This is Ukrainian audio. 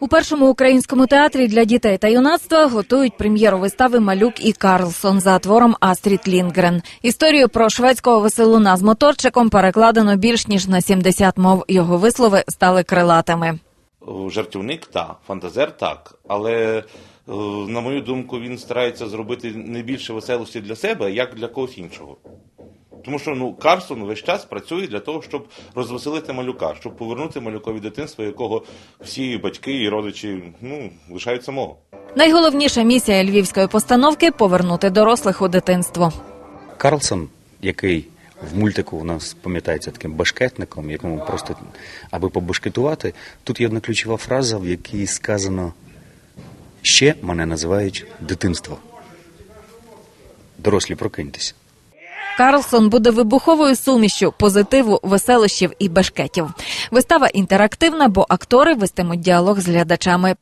У першому українському театрі для дітей та юнацтва готують прем'єру вистави Малюк і Карлсон за твором Астрід Лінгрен. Історію про шведського веселуна з моторчиком перекладено більш ніж на 70 мов. Його вислови стали крилатими. Жартівник так, фантазер так. Але, е, на мою думку, він старається зробити не більше веселості для себе, як для когось іншого. Тому що ну, Карсон весь час працює для того, щоб розвеселити малюка, щоб повернути малюкові дитинство, якого всі батьки і родичі ну, лишають самого. Найголовніша місія львівської постановки повернути дорослих у дитинство. Карлсон, який в мультику у нас пам'ятається таким башкетником, якому просто аби побашкетувати, тут є одна ключова фраза, в якій сказано ще мене називають дитинство. Дорослі, прокиньтеся. Карлсон буде вибуховою сумішю позитиву, веселощів і бешкетів. Вистава інтерактивна, бо актори вестимуть діалог з глядачами.